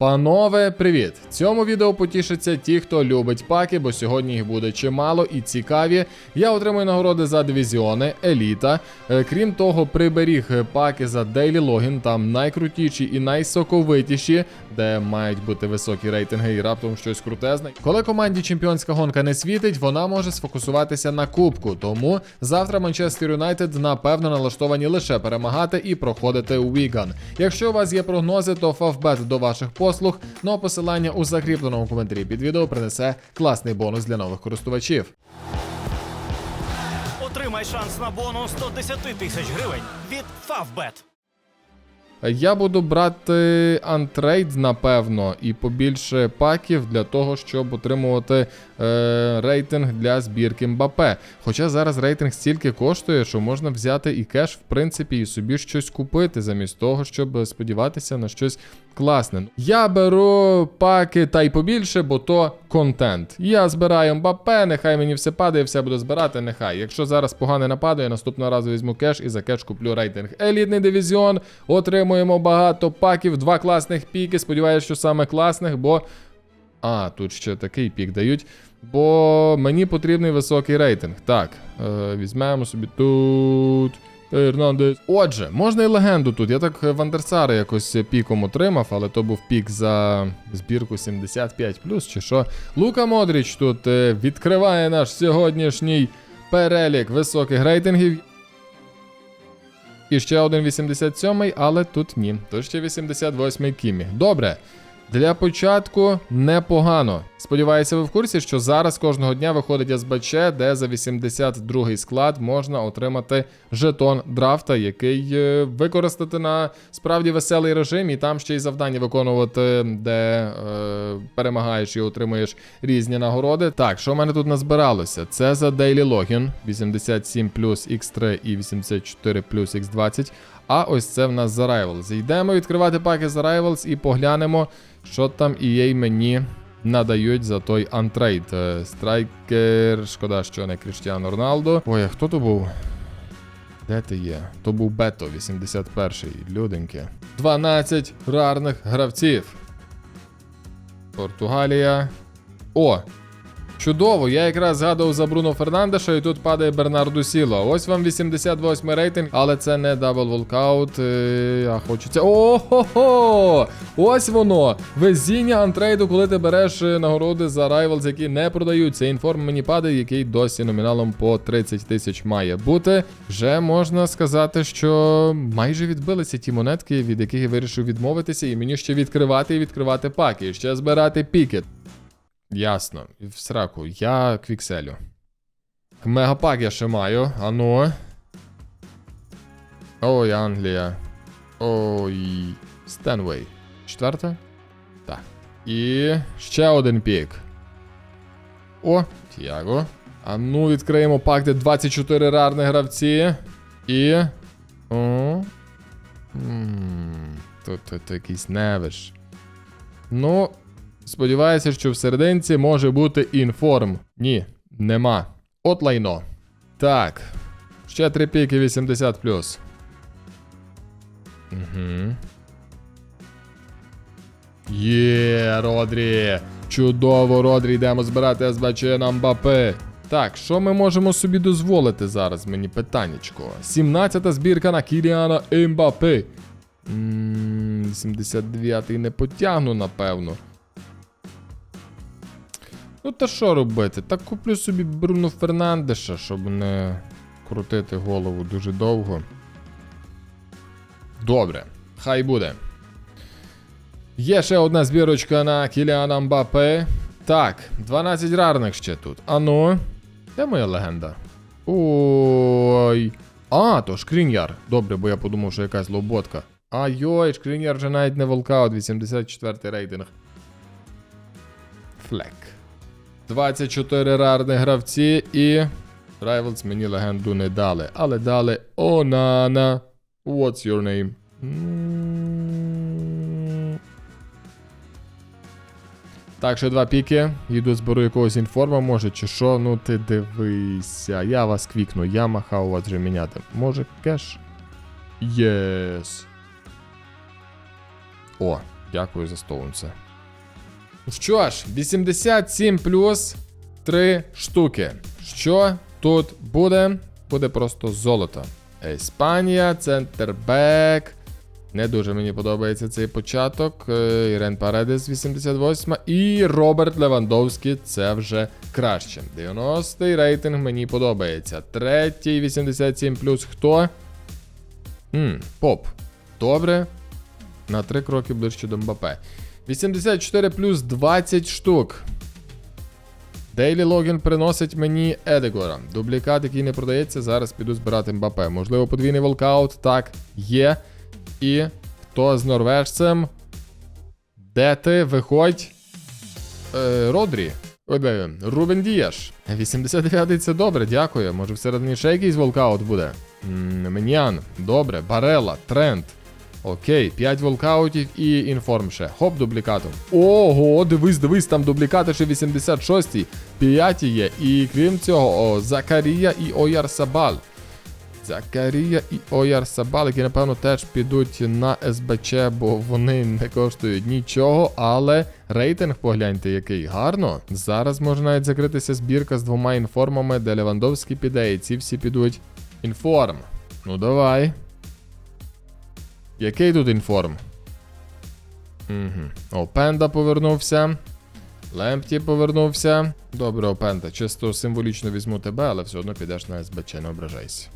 Панове, привіт! Цьому відео потішаться ті, хто любить паки, бо сьогодні їх буде чимало і цікаві. Я отримую нагороди за дивізіони, еліта. Е, Крім того, приберіг е, паки за Daily Login, там найкрутіші і найсоковитіші, де мають бути високі рейтинги і раптом щось крутезне. Коли команді чемпіонська гонка не світить, вона може сфокусуватися на кубку. Тому завтра Манчестер Юнайтед напевно налаштовані лише перемагати і проходити у Віган. Якщо у вас є прогнози, то Фавбет до ваших послуг. Ну а посилання у закріпленому коментарі під відео принесе класний бонус для нових користувачів. Отримай шанс на бонус 110 тисяч гривень від Favbet. Я буду брати антрейд, напевно, і побільше паків для того, щоб отримувати е, рейтинг для збірки Мбапе. Хоча зараз рейтинг стільки коштує, що можна взяти і кеш, в принципі, і собі щось купити, замість того, щоб сподіватися на щось класне. Я беру паки та й побільше, бо то контент. Я збираю Мбапе, нехай мені все падає, все буду збирати, нехай. Якщо зараз погане нападає, наступного разу візьму кеш і за кеш куплю рейтинг. Елітний дивізіон. Отримуємо багато паків, два класних піки. Сподіваюся, що саме класних, бо. А, тут ще такий пік дають. Бо мені потрібний високий рейтинг. Так, е, візьмемо собі тут. Ернандес. Отже, можна і легенду тут. Я так Вандерсара якось піком отримав, але то був пік за збірку 75 чи що. Лука Модріч тут е, відкриває наш сьогоднішній перелік високих рейтингів. І ще один 87-й, але тут ні. Тут ще 88-й Кімі. Добре. Для початку непогано. Сподіваюся, ви в курсі, що зараз кожного дня виходить СБЧ, де за 82-й склад можна отримати жетон драфта, який е, використати на справді веселий режим, і там ще й завдання виконувати, де е, перемагаєш і отримуєш різні нагороди. Так, що в мене тут назбиралося? Це за Daily Login 87 плюс X3 і 84 плюс X20. А ось це в нас за Rivals. Йдемо відкривати паки за Rivals і поглянемо, що там EA мені надають за той антрейд. Страйкер, шкода, що не Кріштіану Роналдо. Ой, а хто то був? Де ти є? То був Бето, 81-й, люденьки. 12 рарних гравців. Португалія. О! Чудово, я якраз згадував за Бруно Фернандеша, і тут падає Бернарду Сіло. Ось вам 88 рейтинг, але це не дабл волкаут. е, А хочеться. О-хо-хо! Ось воно! Везіння антрейду, коли ти береш е, нагороди за Rivals, які не продаються. Інформ мені падає, який досі номіналом по 30 тисяч має бути. Вже можна сказати, що майже відбилися ті монетки, від яких я вирішив відмовитися, і мені ще відкривати і відкривати паки, ще збирати піки. Ясно. В сраку. Я квікселю. Мегапак я ще маю. Ану. Ой, Англія. Ой. Стенвей. Четверта? Так. І ще один пік. О, Тіаго. А ну, відкриємо пак, де 24 рарних гравці. І. О. Тут якийсь невиш. Ну, Сподіваюся, що в серединці може бути інформ. Ні, нема. От лайно. Так. Ще три піки 80. Угу. Є, Родрі. Чудово, Родрі, йдемо збирати СБЧ на Мбапе. Так, що ми можемо собі дозволити зараз? Мені питаннячко. 17-та збірка на Кіліана Мбапе. 79-й не потягну, напевно. Ну та що робити? Так куплю собі Бруно Фернандеша, щоб не крутити голову дуже довго. Добре, хай буде. Є ще одна збірочка на Кіліана Мбапе. Так, 12 рарних ще тут. Ану. Де моя легенда? Ой. А, то шкріньяр. Добре, бо я подумав, що якась лоботка. Айой, шкріньяр вже навіть не волкаут, 84 рейтинг. Флек. 24 рарних гравці і. Rivals мені легенду не дали, але дали Онана. What's your name? Так, ще два піки. Їду зберу якогось інформа, може, чи що. Ну ти дивися. Я вас квікну, я махав вас вже міняти. Може, кеш? Єс. О, Дякую за Стоунса. Що ж, 87 плюс 3 штуки. Що тут буде? Буде просто золото. Іспанія, центрбек. Не дуже мені подобається цей початок. Е, Ірен Паредес 88 і Роберт Левандовський це вже краще. 90-й рейтинг мені подобається. Третій 87 плюс хто? Хм, Поп. Добре. На три кроки ближче до Мбапе. 84 плюс 20 штук. Дейлі Логін приносить мені Едегора. Дублікат, який не продається, зараз піду збирати Мбапе. Можливо, подвійний волкаут. Так, є. І хто з норвежцем? Де ти? Виходь. Е, Родрі. Ой. Рубен Дієш. 89-й це добре, дякую. Може всередині ще якийсь волкаут буде? М, Менян, добре. Барела, Трент. Окей, 5 волкаутів і інформ ще. Хоп, дублікатом. Ого, дивись, дивись, там дублікати ще 86-й. 5 є. І крім цього, о, Закарія і Ояр Сабаль. Закарія і Ояр Сабал, які, напевно, теж підуть на СБЧ, бо вони не коштують нічого, але рейтинг погляньте, який гарно. Зараз може навіть закритися збірка з двома інформами, де Левандовський піде, і ці всі підуть. Інформ. Ну давай. Який тут інформ? Угу. О, Пенда повернувся. Лемпті повернувся. Добре, Опента, чисто символічно візьму тебе, але все одно підеш на СБЧ, не ображайся.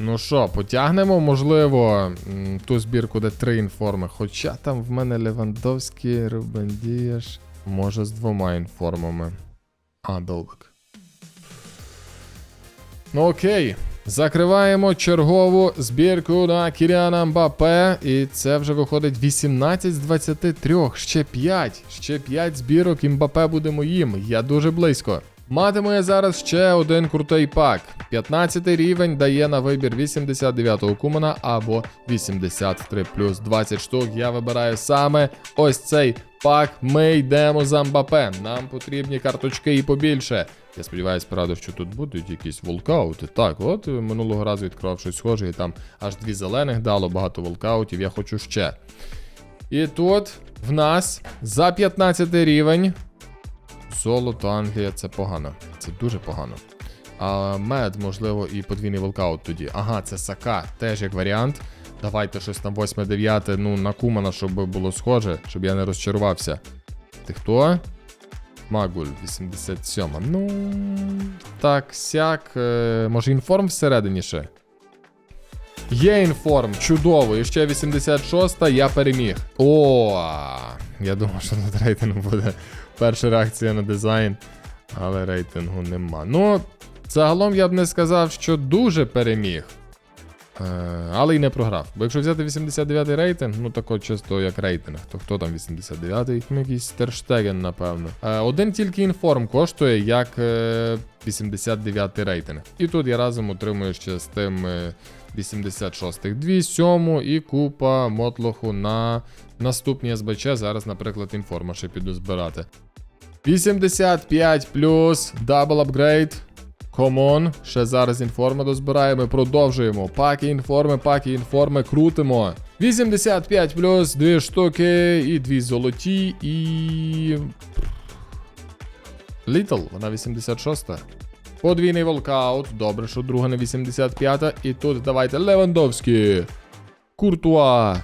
Ну що, потягнемо, можливо, ту збірку, де три інформи. Хоча там в мене Левандовський, Рубен Дієш. Може з двома інформами. А, довбик. Ну окей. Закриваємо чергову збірку на Кіріана Мбапе. І це вже виходить 18 з 23. Ще 5. Ще 5 збірок і Мбапе буде моїм. Я дуже близько. Матиму я зараз ще один крутий пак. 15 рівень дає на вибір 89-го кумана або 83 плюс 20 штук. Я вибираю саме ось цей пак. Ми йдемо за Мбапе. Нам потрібні карточки і побільше. Я сподіваюся, правда, що тут будуть якісь волкаути. Так, от е, минулого разу відкривав щось схоже, і там аж дві зелених дало, багато волкаутів. Я хочу ще. І тут в нас за 15 рівень. Золото Англія це погано. Це дуже погано. А мед, можливо, і подвійний волкаут тоді. Ага, це Сака, теж як варіант. Давайте щось там 8-9, ну, на Кумана, щоб було схоже, щоб я не розчарувався. Ти хто? Магуль, 87. Ну. Так, сяк. Е, може інформ всередині ще? Є інформ, чудово. І ще 86-та, я переміг. О, я думав, що тут рейтинг буде. Перша реакція на дизайн, але рейтингу нема. Ну, загалом я б не сказав, що дуже переміг. Е, але й не програв. Бо якщо взяти 89-й рейтинг, ну тако чисто як рейтинг, то хто там 89-й? Ну, Якийсь Терштеген, напевно. Е, один тільки інформ коштує як е, 89-й рейтинг. І тут я разом отримую ще з тим е, 86-х 2, 7 і купа мотлоху на наступні СБЧ. Зараз, наприклад, інформа ще піду збирати. 85 плюс дабл апгрейд. Комон, ще зараз інформи дозбираємо, продовжуємо. Паки інформи, паки інформи, крутимо. 85 плюс, 2 штуки, і 2 золоті, і. Літл, вона 86-та. Подвійний волкаут. Добре, що друга не 85-та. І тут давайте Левандовський. Куртуа.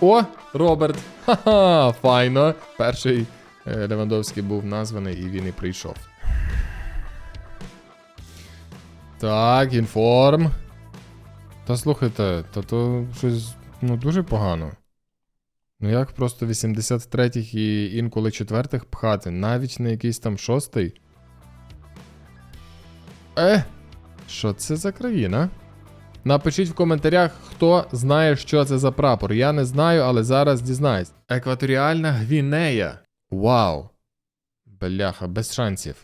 О, Роберт. Ха-ха, файно. Перший е, Левандовський був названий і він і прийшов. Так, інформ. Та слухайте, та то щось ну, дуже погано. Ну як просто 83-х і інколи четвертих пхати, навіть на якийсь там шостий. Е, що це за країна? Напишіть в коментарях, хто знає, що це за прапор. Я не знаю, але зараз дізнаюсь. Екваторіальна Гвінея. Вау. Бляха, без шансів.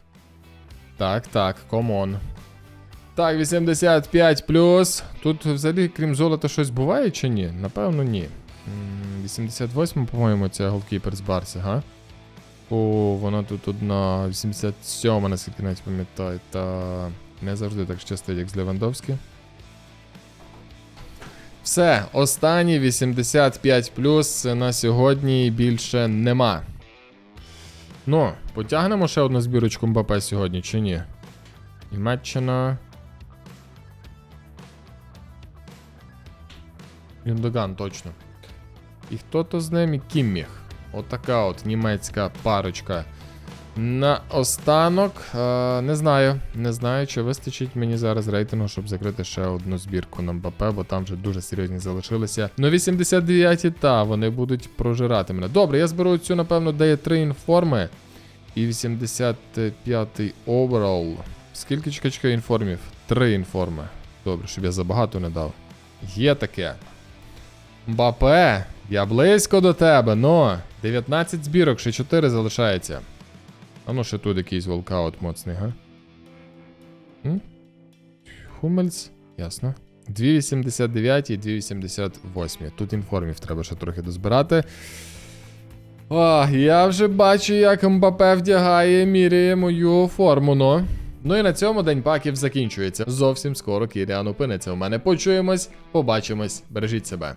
Так, так, комон. Так, 85 плюс. Тут взагалі, крім золота, щось буває чи ні? Напевно, ні. 88, по-моєму, це голкіпер з Барси, га? О, вона тут одна 87, наскільки навіть пам'ятаю, та не завжди так щастить, як з Левандовським. Все, останні 85 на сьогодні більше нема. Ну, потягнемо ще одну збірочку МБП сьогодні, чи ні? Німеччина. Юндоган, точно. І хто то з ним і Кімміх. Отака от німецька парочка. На останок, е, не знаю. Не знаю, чи вистачить мені зараз рейтингу, щоб закрити ще одну збірку на МБП, бо там вже дуже серйозні залишилися. Ну, 89-ті, та, вони будуть прожирати мене. Добре, я зберу цю, напевно, де є 3 інформи. І 85-й оверол. Скільки чекай, інформів? Три інформи. Добре, щоб я забагато не дав. Є таке. Мбапе, я близько до тебе, но 19 збірок, ще 4 залишається. А ну ще тут якийсь волкаут моцний, га? М? Хумельс, ясно. 2,89 і 2,88. Тут інформів треба ще трохи дозбирати. О, я вже бачу, як Мбапе вдягає, міряє мою форму, ну. Ну і на цьому день паків закінчується. Зовсім скоро Кіріан опиниться у мене. Почуємось, побачимось, бережіть себе.